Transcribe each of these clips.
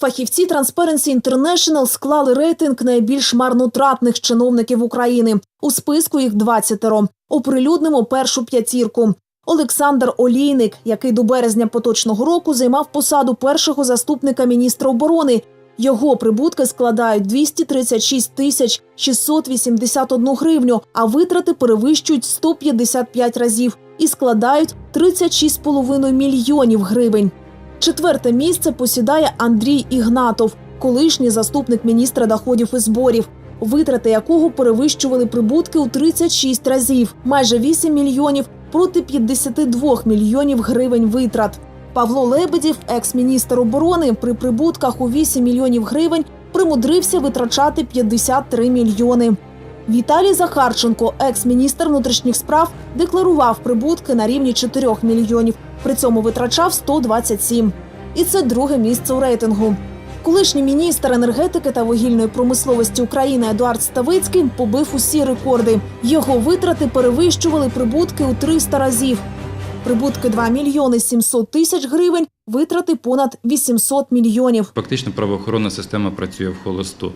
Фахівці Transparency International склали рейтинг найбільш марнотратних чиновників України. У списку їх 20 Оприлюднимо першу п'ятірку. Олександр Олійник, який до березня поточного року займав посаду першого заступника міністра оборони. Його прибутки складають 236 тисяч 681 гривню, а витрати перевищують 155 разів і складають 36,5 мільйонів гривень. Четверте місце посідає Андрій Ігнатов, колишній заступник міністра доходів і зборів, витрати якого перевищували прибутки у 36 разів, майже 8 мільйонів проти 52 мільйонів гривень витрат. Павло Лебедів, екс-міністр оборони, при прибутках у 8 мільйонів гривень примудрився витрачати 53 мільйони. Віталій Захарченко, екс-міністр внутрішніх справ, декларував прибутки на рівні 4 мільйонів, при цьому витрачав 127. І це друге місце у рейтингу. Колишній міністр енергетики та вугільної промисловості України Едуард Ставицький побив усі рекорди. Його витрати перевищували прибутки у 300 разів. Прибутки 2 мільйони 700 тисяч гривень, витрати понад 800 мільйонів. Фактично правоохоронна система працює в холосту.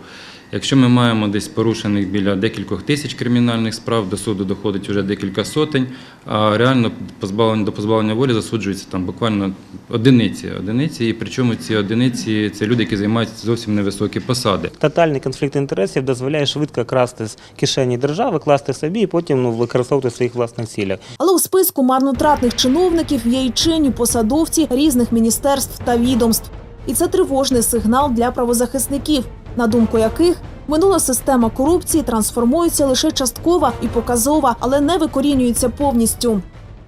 Якщо ми маємо десь порушених біля декількох тисяч кримінальних справ, до суду доходить вже декілька сотень, а реально позбавлення до позбавлення волі засуджується там буквально одиниці. Одиниці, і причому ці одиниці це люди, які займають зовсім невисокі посади. Тотальний конфлікт інтересів дозволяє швидко красти з кишені держави, класти собі і потім ну, використовувати в своїх власних цілях. Але у списку марнотратних чиновників є й чинні посадовці різних міністерств та відомств. І це тривожний сигнал для правозахисників, на думку яких минула система корупції трансформується лише частково і показова, але не викорінюється повністю.